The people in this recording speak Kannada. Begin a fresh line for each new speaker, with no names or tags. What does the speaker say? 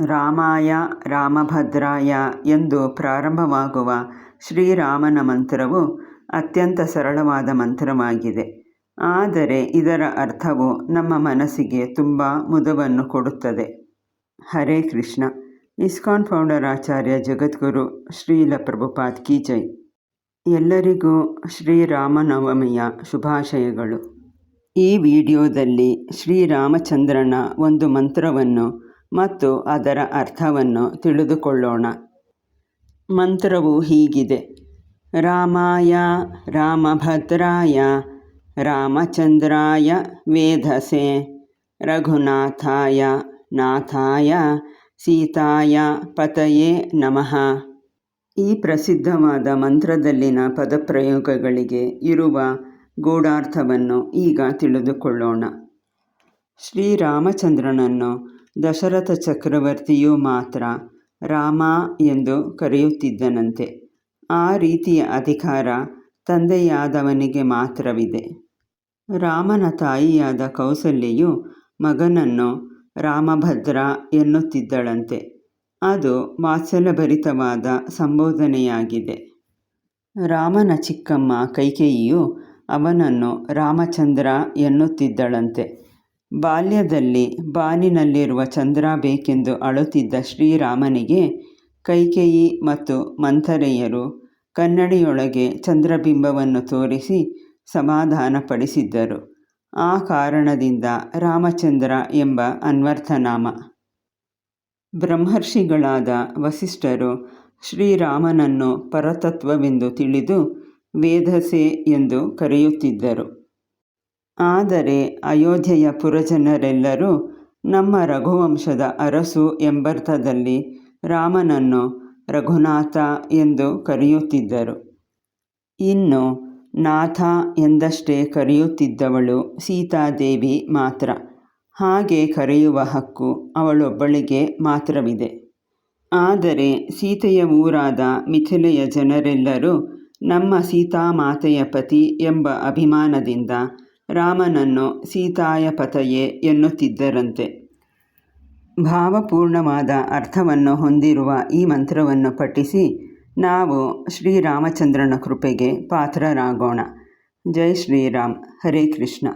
ರಾಮಾಯ ರಾಮಭದ್ರಾಯ ಎಂದು ಪ್ರಾರಂಭವಾಗುವ ಶ್ರೀರಾಮನ ಮಂತ್ರವು ಅತ್ಯಂತ ಸರಳವಾದ ಮಂತ್ರವಾಗಿದೆ. ಆದರೆ ಇದರ ಅರ್ಥವು ನಮ್ಮ ಮನಸ್ಸಿಗೆ ತುಂಬ ಮುದವನ್ನು ಕೊಡುತ್ತದೆ. ಹರೇ ಕೃಷ್ಣ. ಇಸ್ಕಾನ್ ಫೌಂಡರ್ ಆಚಾರ್ಯ ಜಗದ್ಗುರು ಶ್ರೀಲ ಪ್ರಭುಪಾದ್ ಕಿ ಜೈ. ಎಲ್ಲರಿಗೂ ಶ್ರೀರಾಮನವಮಿಯ ಶುಭಾಶಯಗಳು. ಈ ವಿಡಿಯೋದಲ್ಲಿ ಶ್ರೀರಾಮಚಂದ್ರನ ಒಂದು ಮಂತ್ರವನ್ನು ಮತ್ತು ಅದರ ಅರ್ಥವನ್ನು ತಿಳಿದುಕೊಳ್ಳೋಣ. ಮಂತ್ರವು ಹೀಗಿದೆ. ರಾಮಾಯ ರಾಮಭದ್ರಾಯ ರಾಮಚಂದ್ರಾಯ ವೇಧಸೆ ರಘುನಾಥಾಯ ನಾಥಾಯ ಸೀತಾಯ ಪತಯೇ ನಮಃ. ಈ ಪ್ರಸಿದ್ಧವಾದ ಮಂತ್ರದಲ್ಲಿನ ಪದಪ್ರಯೋಗಗಳಿಗೆ ಇರುವ ಗೂಢಾರ್ಥವನ್ನು ಈಗ ತಿಳಿದುಕೊಳ್ಳೋಣ. ಶ್ರೀರಾಮಚಂದ್ರನನ್ನು ದಶರಥ ಚಕ್ರವರ್ತಿಯು ಮಾತ್ರ ರಾಮ ಎಂದು ಕರೆಯುತ್ತಿದ್ದನಂತೆ. ಆ ರೀತಿಯ ಅಧಿಕಾರ ತಂದೆಯಾದವನಿಗೆ ಮಾತ್ರವಿದೆ. ರಾಮನ ತಾಯಿಯಾದ ಕೌಸಲ್ಯೆಯು ಮಗನನ್ನು ರಾಮಭದ್ರ ಎನ್ನುತ್ತಿದ್ದಳಂತೆ. ಅದು ವಾತ್ಸಲ್ಯಭರಿತವಾದ ಸಂಬೋಧನೆಯಾಗಿದೆ. ರಾಮನ ಚಿಕ್ಕಮ್ಮ ಕೈಕೇಯಿಯು ಅವನನ್ನು ರಾಮಚಂದ್ರ ಎನ್ನುತ್ತಿದ್ದಳಂತೆ. ಬಾಲ್ಯದಲ್ಲಿ ಬಾನಿನಲ್ಲಿರುವ ಚಂದ್ರ ಬೇಕೆಂದು ಅಳುತ್ತಿದ್ದ ಶ್ರೀರಾಮನಿಗೆ ಕೈಕೇಯಿ ಮತ್ತು ಮಂಥರೆಯರು ಕನ್ನಡಿಯೊಳಗೆ ಚಂದ್ರಬಿಂಬವನ್ನು ತೋರಿಸಿ ಸಮಾಧಾನಪಡಿಸಿದ್ದರು. ಆ ಕಾರಣದಿಂದ ರಾಮಚಂದ್ರ ಎಂಬ ಅನ್ವರ್ಥನಾಮ. ಬ್ರಹ್ಮರ್ಷಿಗಳಾದ ವಸಿಷ್ಠರು ಶ್ರೀರಾಮನನ್ನು ಪರತತ್ವವೆಂದು ತಿಳಿದು ವೇದಸೆ ಎಂದು ಕರೆಯುತ್ತಿದ್ದರು. ಆದರೆ ಅಯೋಧ್ಯೆಯ ಪುರಜನರೆಲ್ಲರೂ ನಮ್ಮ ರಘುವಂಶದ ಅರಸು ಎಂಬರ್ಥದಲ್ಲಿ ರಾಮನನ್ನು ರಘುನಾಥ ಎಂದು ಕರೆಯುತ್ತಿದ್ದರು. ಇನ್ನು ನಾಥ ಎಂದಷ್ಟೇ ಕರೆಯುತ್ತಿದ್ದವಳು ಸೀತಾದೇವಿ ಮಾತ್ರ. ಹಾಗೆ ಕರೆಯುವ ಹಕ್ಕು ಅವಳೊಬ್ಬಳಿಗೆ ಮಾತ್ರವಿದೆ. ಆದರೆ ಸೀತೆಯ ಊರಾದ ಮಿಥಿಲೆಯ ಜನರೆಲ್ಲರೂ ನಮ್ಮ ಸೀತಾಮಾತೆಯ ಪತಿ ಎಂಬ ಅಭಿಮಾನದಿಂದ ರಾಮನನ್ನು ಸೀತಾಯ ಪತಯೇ ಎನ್ನುತ್ತಿದ್ದರಂತೆ. ಭಾವಪೂರ್ಣವಾದ ಅರ್ಥವನ್ನು ಹೊಂದಿರುವ ಈ ಮಂತ್ರವನ್ನು ಪಠಿಸಿ ನಾವು ಶ್ರೀರಾಮಚಂದ್ರನ ಕೃಪೆಗೆ ಪಾತ್ರರಾಗೋಣ. ಜೈ ಶ್ರೀರಾಮ್. ಹರೇ ಕೃಷ್ಣ.